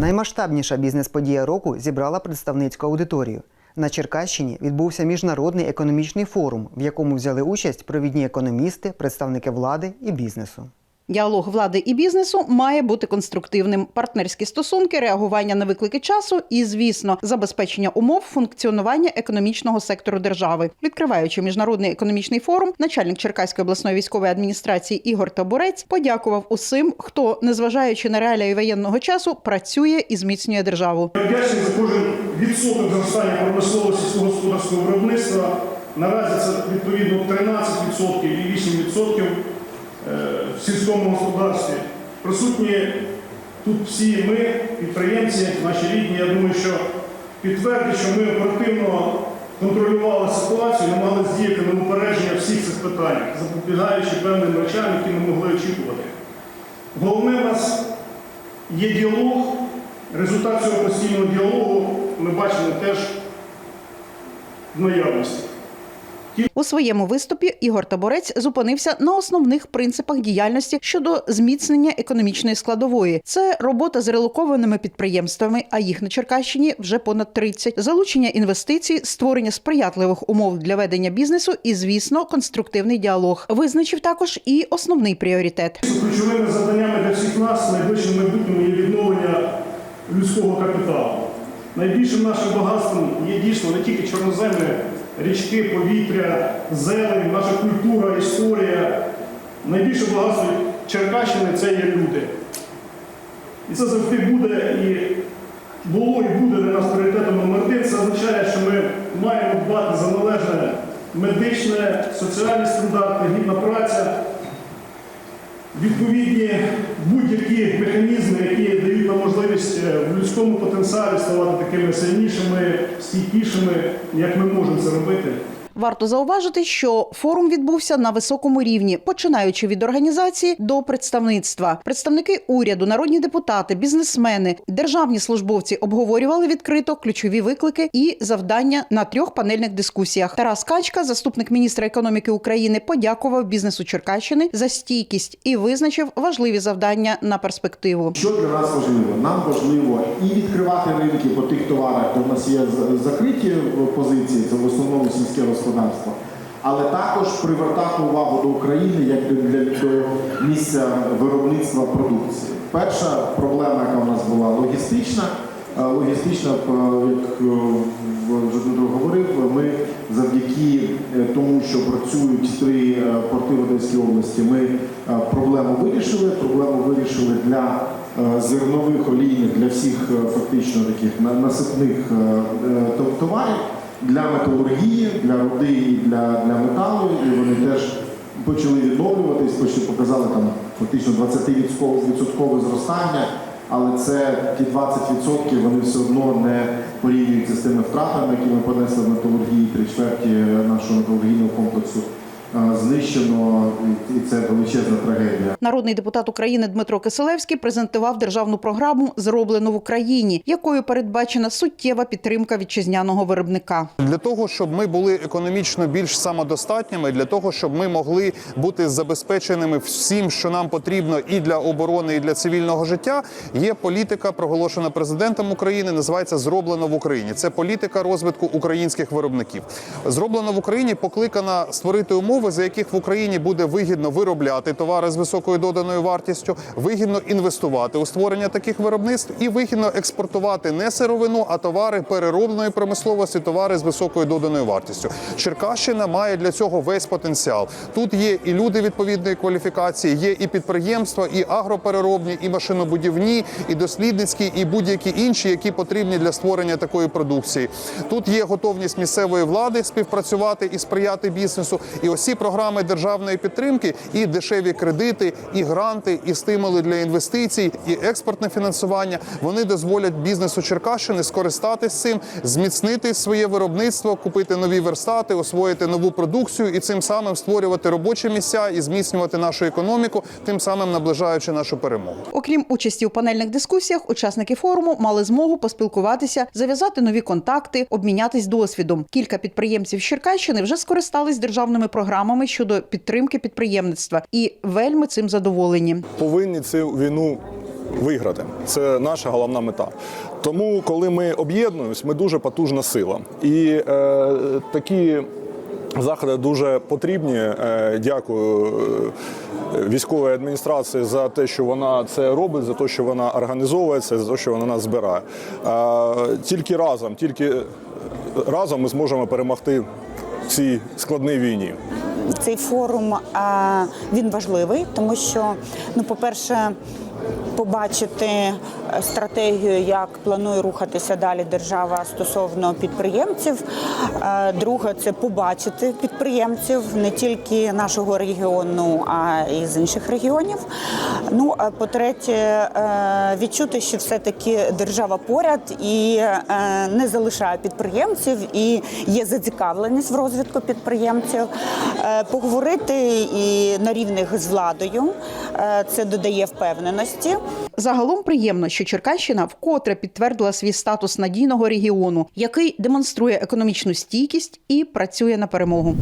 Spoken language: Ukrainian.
Наймасштабніша бізнес-подія року зібрала представницьку аудиторію. На Черкащині відбувся міжнародний економічний форум, в якому взяли участь провідні економісти, представники влади і бізнесу. Діалог влади і бізнесу має бути конструктивним. Партнерські стосунки, реагування на виклики часу і, звісно, забезпечення умов функціонування економічного сектору держави. Відкриваючи міжнародний економічний форум, начальник Черкаської обласної військової адміністрації Ігор Табурець подякував усім, хто, незважаючи на реалії воєнного часу, працює і зміцнює державу. Вдячний за кожен відсоток зростання промислового сільськогосподарського виробництва. Наразі це відповідно 13% і 8% е, в сільському господарстві. Присутні тут всі ми, підприємці, наші рідні. Я думаю, що підтвердять, що ми оперативно контролювали ситуацію, намагалися діяти на упередження всіх цих питань, запобігаючи певним речам, які ми могли очікувати. Головне в нас є діалог. Результат цього постійного діалогу ми бачимо теж в наявності. У своєму виступі Ігор Таборець зупинився на основних принципах діяльності щодо зміцнення економічної складової. Це робота з релокованими підприємствами, а їх на Черкащині вже понад 30, залучення інвестицій, створення сприятливих умов для ведення бізнесу і, звісно, конструктивний діалог. Визначив також і основний пріоритет. Ключовими завданнями для всіх нас в найближчому майбутньому є відновлення людського капіталу. Найбільшим нашим багатством є дійсно не тільки чорноземне, річки, повітря, зелень, наша культура, історія. Найбільше багатство Черкащини це є люди. І це завжди буде і було і буде для нас пріоритетом номер один. Це означає, що ми маємо дбати за належне медичне, соціальні стандарти, гідна праця, відповідні будь-які механізми, які дають нам можливість е, в людському потенціалі ставати такими сильнішими, стійкішими, як ми можемо це робити. Варто зауважити, що форум відбувся на високому рівні, починаючи від організації до представництва. Представники уряду, народні депутати, бізнесмени, державні службовці обговорювали відкрито ключові виклики і завдання на трьох панельних дискусіях. Тарас Качка, заступник міністра економіки України, подякував бізнесу Черкащини за стійкість і визначив важливі завдання на перспективу. Що для нас важливо? Нам важливо і відкривати ринки по тих товарах, де в нас є закриті позиції, це в основному сільське господарство, але також привертати увагу до України як до, для, до місця виробництва продукції. Перша проблема, яка в нас була логістична. Е, Логістична, е, як вже Дмитро говорив, ми завдяки е, тому, що працюють три порти в Одеській області, ми проблему вирішили. Проблему вирішили для зернових олійних, для всіх фактично таких насипних тов- товарів, для металургії, для руди і для, для металу. І вони теж почали відновлюватись, почали показали там фактично 20% зростання. Але це ті 20% вони все одно не порівнюються з тими втратами, які ми понесли в металургії, три чверті нашого металургійного комплексу знищено, і- і це величезна трагедія. Народний депутат України Дмитро Киселевський презентував державну програму Зроблено в Україні, якою передбачена суттєва підтримка вітчизняного виробника. Для того щоб ми були економічно більш самодостатніми, для того щоб ми могли бути забезпеченими всім, що нам потрібно, і для оборони, і для цивільного життя, є політика, проголошена президентом України. Називається Зроблено в Україні. Це політика розвитку українських виробників. Зроблено в Україні покликана створити умови, за яких в Україні буде вигідно виробляти товари з високою доданою вартістю, вигідно інвестувати у створення таких виробництв і вигідно експортувати не сировину, а товари переробної промисловості, товари з високою доданою вартістю. Черкащина має для цього весь потенціал. Тут є і люди відповідної кваліфікації, є і підприємства, і агропереробні, і машинобудівні, і дослідницькі, і будь-які інші, які потрібні для створення такої продукції. Тут є готовність місцевої влади співпрацювати і сприяти бізнесу. І ось ці програми державної підтримки, і дешеві кредити, і гранти, і стимули для інвестицій, і експортне фінансування. Вони дозволять бізнесу Черкащини скористатись цим, зміцнити своє виробництво, купити нові верстати, освоїти нову продукцію і цим самим створювати робочі місця і зміцнювати нашу економіку, тим самим наближаючи нашу перемогу. Окрім участі у панельних дискусіях, учасники форуму мали змогу поспілкуватися, зав'язати нові контакти, обмінятись досвідом. Кілька підприємців Черкащини вже скористались державними програмами щодо підтримки підприємництва і вельми цим задоволені. повинні цю війну виграти. Це наша головна мета. Тому, коли ми об'єднуємось, ми дуже потужна сила. І е, такі заходи дуже потрібні. Е, дякую е, військовій адміністрації за те, що вона це робить, за те, що вона організовується, за те, що вона нас збирає. Е, тільки разом, тільки разом ми зможемо перемогти в цій складній війні. Цей форум він важливий, тому що, ну, по-перше, побачити е, стратегію, як планує рухатися далі держава стосовно підприємців. Е, Друге, це побачити підприємців не тільки нашого регіону, а й з інших регіонів. Ну а по-третє, е, відчути, що все-таки держава поряд і не залишає підприємців, і є зацікавленість в розвитку підприємців. Поговорити і на рівних з владою це додає впевненості. Загалом приємно, що Черкащина вкотре підтвердила свій статус надійного регіону, який демонструє економічну стійкість і працює на перемогу.